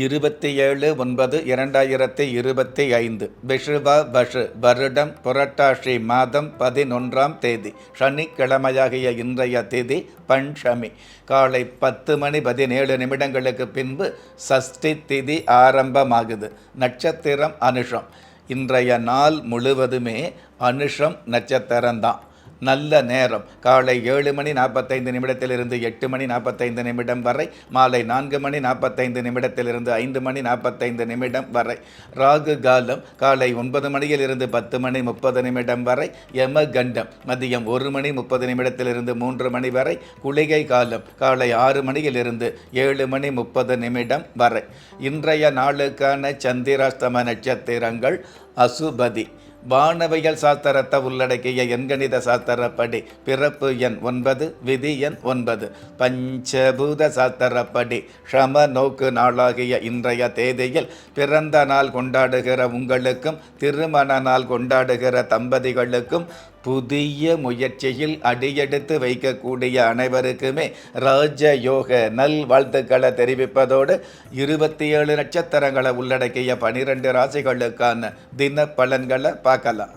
இருபத்தி ஏழு ஒன்பது இரண்டாயிரத்தி இருபத்தி ஐந்து. பிஷுவ பஷு வருடம் புரட்டாசி மாதம் பதினொன்றாம் தேதி. சனிக்கிழமையாகிய இன்றைய தேதி பஞ்சமி. காலை பத்து மணி பதினேழு நிமிடங்களுக்கு பின்பு சஷ்டி திதி ஆரம்பமாகுது. நட்சத்திரம் அனுஷம். இன்றைய நாள் முழுவதுமே அனுஷம் நட்சத்திரம்தான். நல்ல நேரம். காலை ஏழு மணி நாற்பத்தைந்து நிமிடத்திலிருந்து எட்டு மணி நாற்பத்தைந்து நிமிடம் வரை மாலை நான்கு மணி நாற்பத்தைந்து நிமிடத்திலிருந்து ஐந்து மணி நாற்பத்தைந்து நிமிடம் வரை. ராகு காலம் காலை ஒன்பது மணியிலிருந்து பத்து மணி முப்பது நிமிடம் வரை. யம கண்டம் மதியம் ஒரு மணி முப்பது நிமிடத்திலிருந்து மூன்று மணி வரை. குளிகை காலம் காலை ஆறு மணியிலிருந்து ஏழு மணி முப்பது நிமிடம் வரை. இன்றைய நாளுக்கான சந்திராஸ்தம நட்சத்திரங்கள் அசுபதி. வானவியல் சாஸ்திரத்தை உள்ளடக்கிய எண்கணித சாஸ்திரப்படி பிறப்பு எண் ஒன்பது விதி எண் ஒன்பது. பஞ்சபூத சாஸ்திரப்படி ஷம நோக்கு நாளாகிய இன்றைய தேதியில் பிறந்த நாள் கொண்டாடுகிற உங்களுக்கும் திருமண நாள் கொண்டாடுகிற தம்பதிகளுக்கும் புதிய முயற்சியில் அடியெடுத்து வைக்கக்கூடிய அனைவருக்குமே ராஜயோக நல் வாழ்த்துக்களை தெரிவிப்பதோடு இருபத்தி ஏழு நட்சத்திரங்களை உள்ளடக்கிய பனிரெண்டு ராசிகளுக்கான தின பலன்களை பார்க்கலாம்.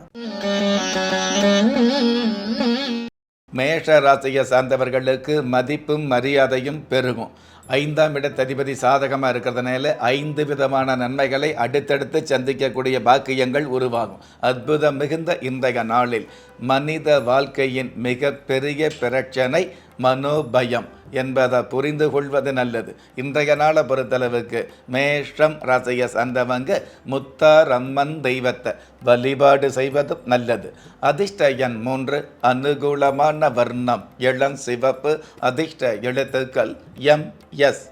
மேஷ ராசியை சார்ந்தவர்களுக்கு மதிப்பும் மரியாதையும் பெருகும். ஐந்தாம் இடத்ததிபதி சாதகமாக இருக்கிறதுனால ஐந்து விதமான நன்மைகளை அடுத்தடுத்து சந்திக்கக்கூடிய பாக்கியங்கள் உருவாகும். அற்புதம் மிகுந்த இன்றைய நாளில் மனித வாழ்க்கையின் மிக பெரிய பிரச்சனை மனோபயம். என்பதை புரிந்து கொள்வது நல்லது. இன்றைய நாளை பொறுத்தளவுக்கு மேஷம் ராசியை சந்தவங்க முத்தாரம்மன் தெய்வத்தை வழிபாடு செய்வதும் நல்லது. அதிர்ஷ்ட எண் மூன்று அனுகூலமான வர்ணம் இளம் சிவப்பு அதிர்ஷ்ட எழுத்துக்கள் எம் எஸ்.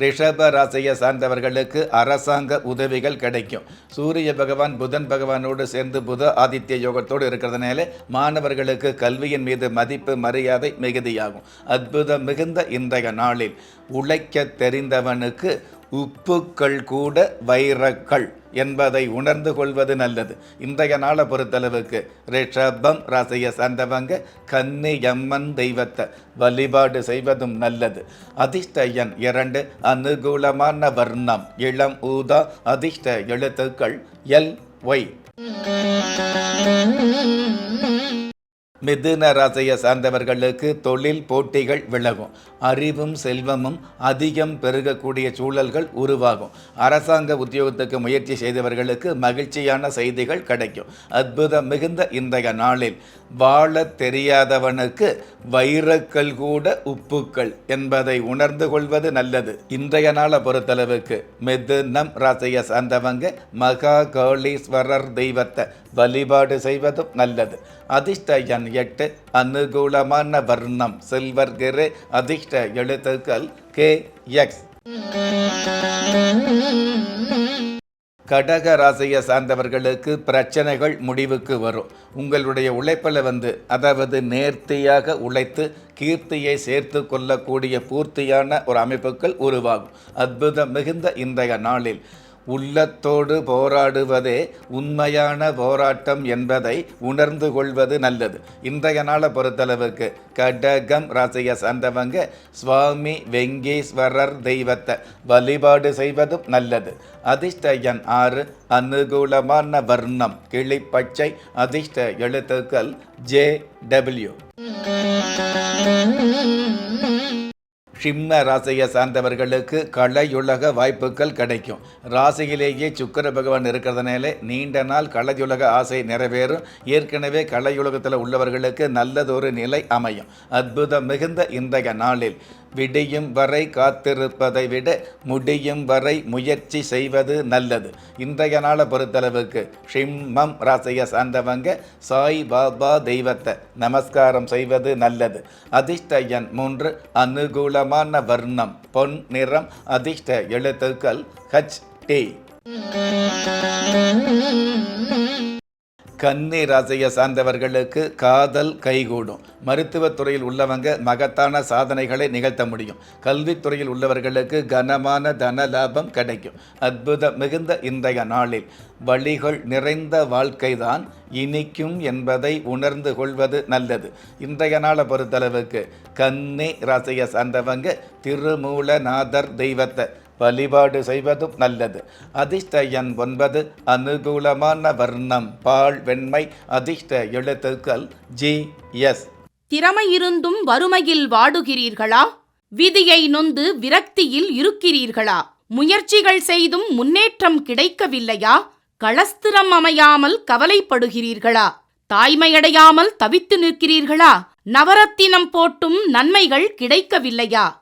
ரிஷப ராசியை சார்ந்தவர்களுக்கு அரசாங்க உதவிகள் கிடைக்கும். சூரிய பகவான் புதன் பகவானோடு சேர்ந்து புத ஆதித்ய யோகத்தோடு இருக்கிறதுனால மாணவர்களுக்கு கல்வியின் மீது மதிப்பு மரியாதை மிகுதியாகும். அற்புதம் மிகுந்த இன்றைய நாளில் உழைக்க தெரிந்தவனுக்கு உப்புக்கள் கூட வைரக்கள் என்பதை உணர்ந்து கொள்வது நல்லது. இன்றைய நாளை பொறுத்தளவுக்கு ரிஷபம் ராசியை சார்ந்தவங்க கன்னியம்மன் தெய்வத்தை வழிபாடு செய்வதும் நல்லது. அதிர்ஷ்ட எண் இரண்டு அனுகூலமான வர்ணம் இளம் ஊதா அதிர்ஷ்ட எழுத்துக்கள் எல் ஒய். மிதுன ராசியை சார்ந்தவர்களுக்கு தொழில் போட்டிகள் விலகும். அறிவும் செல்வமும் அதிகம் பெருகக்கூடிய சூழல்கள் உருவாகும். அரசாங்க உத்தியோகத்துக்கு முயற்சி செய்தவர்களுக்கு மகிழ்ச்சியான செய்திகள் கிடைக்கும். அற்புதம் மிகுந்த இன்றைய நாளில் வாழ தெரியாதவனுக்கு வைரக்கல் கூட உப்புக்கள் என்பதை உணர்ந்து கொள்வது நல்லது. இன்றைய நாளை பொறுத்தளவுக்கு மெதுனம் ராசியை சார்ந்தவங்க மகா காளீஸ்வரர் தெய்வத்தை வழிபாடு செய்வதும் நல்லது. அதிர்ஷ்ட எண் எட்டு அனுகூலமான வர்ணம் சில்வர் கிரே அதிர்ஷ்ட எழுத்துக்கள் கே எக்ஸ். கடக ராசியை சார்ந்தவர்களுக்கு பிரச்சனைகள் முடிவுக்கு வரும். உங்களுடைய உழைப்பில் வந்து அதாவது நேர்த்தியாக உழைத்து கீர்த்தியை சேர்த்து கொள்ளக்கூடிய பூர்த்தியான ஒரு அமைப்புகள் உருவாகும். அற்புதம் மிகுந்த இன்றைய நாளில். உள்ளத்தோடு போராடுவதே உண்மையான போராட்டம் என்பதை உணர்ந்து கொள்வது நல்லது. இன்றைய நாளை பொறுத்தளவுக்கு கடகம் ராசியை சார்ந்தவங்க சுவாமி வெங்கேஸ்வரர் தெய்வத்தை வழிபாடு செய்வதும் நல்லது. அதிர்ஷ்ட எண் ஆறு அனுகூலமான வர்ணம் கிளிப்பச்சை அதிர்ஷ்ட எழுத்துக்கள் ஜே டபிள்யூ. சிம்ம ராசியை சார்ந்தவர்களுக்கு கலையுலக வாய்ப்புகள் கிடைக்கும். ராசியிலேயே சுக்கர பகவான் இருக்கிறதுனால நீண்ட நாள் கலையுலக ஆசை நிறைவேறும். ஏற்கனவே கலையுலகத்தில் உள்ளவர்களுக்கு நல்லதொரு நிலை அமையும். அற்புதம் மிகுந்த இன்றைய நாளில். விடியும் வரை காத்திருப்பதை விட முடியும் வரை முயற்சி செய்வது நல்லது. இன்றைய நாளை பொறுத்தளவுக்கு ஷிம்மம் ராசியை சார்ந்தவங்க சாய் பாபா தெய்வத்தை நமஸ்காரம் செய்வது நல்லது. அதிர்ஷ்ட எண் மூன்று அனுகூலமான வர்ணம் பொன் நிறம் அதிர்ஷ்ட எழுத்துக்கள் ஹச் டி கன்னி ராசியை சார்ந்தவர்களுக்கு காதல் கைகூடும். மருத்துவத்துறையில் உள்ளவங்க மகத்தான சாதனைகளை நிகழ்த்த முடியும். கல்வித்துறையில் உள்ளவர்களுக்கு கனமான தன லாபம் கிடைக்கும். அற்புத மிகுந்த இன்றைய நாளில் வழிகள் நிறைந்த வாழ்க்கைதான் இனிக்கும் என்பதை உணர்ந்து கொள்வது நல்லது. இன்றைய நாளை பொறுத்தளவுக்கு கன்னி ராசியை சார்ந்தவங்க திருமூலநாதர் தெய்வத்தை வழிபாடு செய்வதும் நல்லது. அதிர்ஷ்ட எண் ஒன்பது அனுகூலமான வர்ணம் பால் வெண்மை அதிர்ஷ்ட எழுத்துக்கள் ஜி எஸ். திறமை இருந்தும் வறுமையில் வாடுகிறீர்களா? விதியை நொந்து விரக்தியில் இருக்கிறீர்களா? முயற்சிகள் செய்தும் முன்னேற்றம் கிடைக்கவில்லையா? களஸ்திரம் அமையாமல் கவலைப்படுகிறீர்களா? தாய்மையடையாமல் தவித்து நிற்கிறீர்களா? நவரத்தினம் போட்டும் நன்மைகள் கிடைக்கவில்லையா?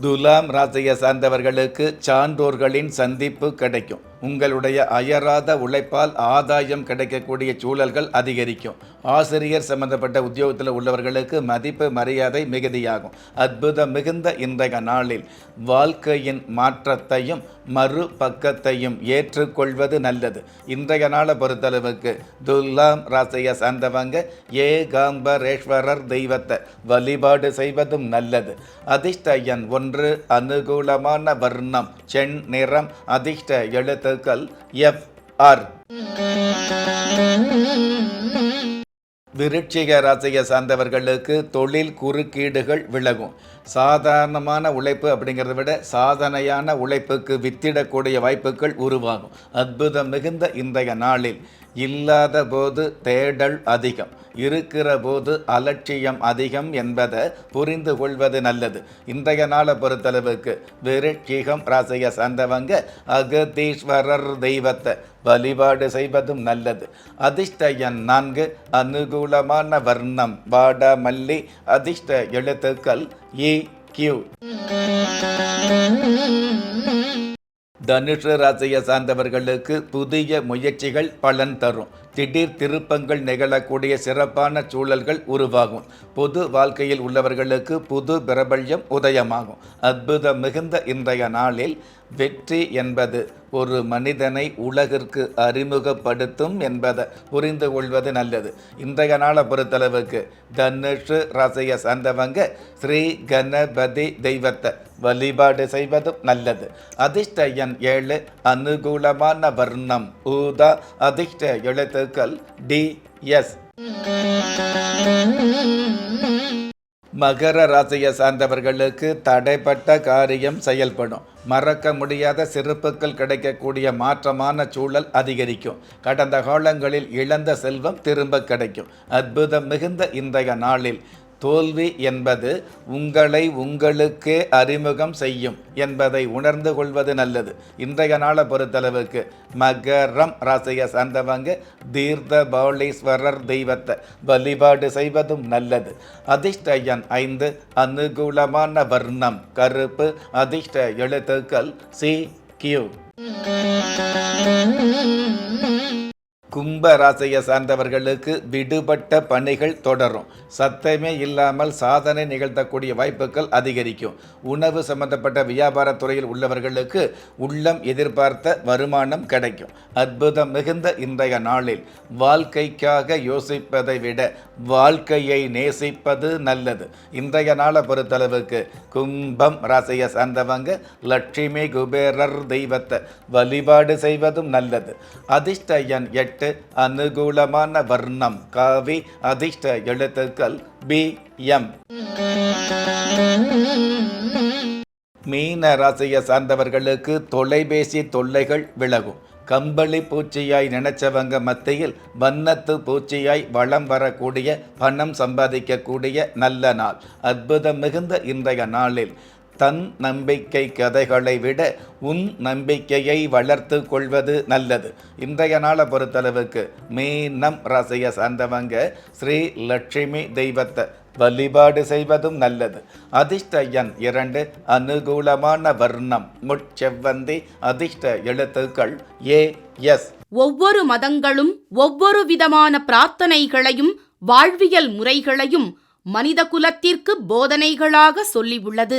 துலாம் ராசியை சார்ந்தவர்களுக்கு சான்றோர்களின் சந்திப்பு கிடைக்கும். உங்களுடைய அயராத உழைப்பால் ஆதாயம் கிடைக்கக்கூடிய சூழல்கள் அதிகரிக்கும். ஆசிரியர் சம்பந்தப்பட்ட உத்தியோகத்தில் உள்ளவர்களுக்கு மதிப்பு மரியாதை மிகுதியாகும். அற்புதம் மிகுந்த இன்றைய நாளில் வாழ்க்கையின் மாற்றத்தையும் மறு பக்கத்தையும் ஏற்றுக்கொள்வது நல்லது. இன்றைய நாளை பொறுத்தளவுக்கு துலாம் ராசியை சார்ந்தவங்க ஏகாம்பரேஸ்வரர் தெய்வத்தை வழிபாடு செய்வதும் நல்லது. அதிர்ஷ்ட எண் ஒன்று அனுகூலமான வர்ணம் செண் நிறம் அதிர்ஷ்ட எழுத்து எழுத்துக்கள் எஃப் ஆர். விருட்சிக ராசியை சார்ந்தவர்களுக்கு தொழில் குறுக்கீடுகள் விலகும். சாதாரணமான உழைப்பு அப்படிங்கிறத விட சாதனையான உழைப்புக்கு வித்திடக்கூடிய வாய்ப்புகள் உருவாகும். அற்புதம் மிகுந்த இன்றைய நாளில். இல்லாத போது தேடல் அதிகம். இருக்கிற போது அலட்சியம் அதிகம் என்பதை புரிந்து கொள்வது நல்லது. இன்றைய நாளை பொறுத்தளவுக்கு விருட்சிகம் ராசியை சார்ந்தவங்க அகதீஸ்வரர் தெய்வத்தை வழிபாடு செய்வதும் நல்லது. அதிர்ஷ்ட எண் நான்கு அனுகூலமான வர்ணம் வாட மல்லி அதிர்ஷ்ட எழுத்துக்கள் e, இ கியூ தனுஷ ராசியை சார்ந்தவர்களுக்கு புதிய முயற்சிகள் பலன் தரும். திடீர் திருப்பங்கள் நிகழக்கூடிய சிறப்பான சூழல்கள் உருவாகும். பொது வாழ்க்கையில் உள்ளவர்களுக்கு புது பிரபல்யம் உதயமாகும். அற்புதம் மிகுந்த இன்றைய நாளில் வெற்றி என்பது ஒரு மனிதனை உலகிற்கு அறிமுகப்படுத்தும் என்பதை புரிந்து கொள்வது நல்லது. இன்றைய நாளை பொறுத்தளவுக்கு தனுஷு ரசைய சார்ந்தவங்க ஸ்ரீ கணபதி தெய்வத்தை வழிபாடு செய்வதும் நல்லது. அதிர்ஷ்ட எண் ஏழு அனுகூலமான வர்ணம் ஊதா அதிர்ஷ்ட பெருக்கல் டி எஸ். மகர ராசியை சார்ந்தவர்களுக்கு தடைப்பட்ட காரியம் செயல்படும். மறக்க முடியாத சிறப்புகள் கிடைக்கக்கூடிய மாற்றமான சூழல் அதிகரிக்கும். கடந்த காலங்களில் இழந்த செல்வம் திரும்ப கிடைக்கும். அற்புதம் மிகுந்த இன்றைய நாளில். தோல்வி என்பது உங்களை உங்களுக்கே அறிமுகம் செய்யும் என்பதை உணர்ந்து கொள்வது நல்லது. இன்றைய நாளை பொறுத்தளவுக்கு மகரம் ராசியை சார்ந்தவங்க தீர்த்த பௌலீஸ்வரர் தெய்வத்தை வழிபாடு செய்வதும் நல்லது. அதிர்ஷ்ட எண் ஐந்து அனுகூலமான வர்ணம் கருப்பு அதிர்ஷ்ட எழுத்துக்கள் சி கியூ. கும்ப ராசியை சார்ந்தவர்களுக்கு விடுபட்ட பணிகள் தொடரும். சத்தமே இல்லாமல் சாதனை நிகழ்த்தக்கூடிய வாய்ப்புகள் அதிகரிக்கும். உணவு சம்பந்தப்பட்ட வியாபாரத் துறையில் உள்ளவர்களுக்கு உள்ளம் எதிர்பார்த்த வருமானம் கிடைக்கும். அற்புதம் மிகுந்த இன்றைய நாளில் வாழ்க்கைக்காக யோசிப்பதை விட வாழ்க்கையை நேசிப்பது நல்லது. இன்றைய நாளை பொறுத்தளவுக்கு கும்பம் ராசியை சார்ந்தவங்க லட்சுமி குபேரர் தெய்வத்தை வழிபாடு செய்வதும் நல்லது. அதிர்ஷ்ட எண் எட்டு அனுகூலமான வர்ணம் காவி அதிர்ஷ்ட எழுத்துக்கள் பி எம் மீன ராசியை சார்ந்தவர்களுக்கு தொலைபேசி தொல்லைகள் விலகும். கம்பளி பூச்சியாய் நினைச்சவங்க மத்தியில் வண்ணத்து பூச்சியாய் வளம் வரக்கூடிய பணம் சம்பாதிக்கக்கூடிய நல்ல நாள். அற்புதம் மிகுந்த இன்றைய நாளில். தன் நம்பிக்கை கதைகளை விட உன் நம்பிக்கையை வளர்த்து கொள்வது நல்லது. இன்றைய நாளை பொறுத்தளவுக்கு மீனம் ராசியை சார்ந்தவங்க ஸ்ரீ லட்சுமி தெய்வத்தை வழிபாடு செய்வதும் நல்லது. அதிர்ஷ்ட எண் இரண்டு அனுகூலமான வர்ணம். முட்செவ்வந்தி அதிர்ஷ்ட எழுத்துக்கள் ஏ எஸ். ஒவ்வொரு மதங்களும் ஒவ்வொரு விதமான பிரார்த்தனைகளையும் வாழ்வியல் முறைகளையும் மனித குலத்திற்கு போதனைகளாக சொல்லியுள்ளது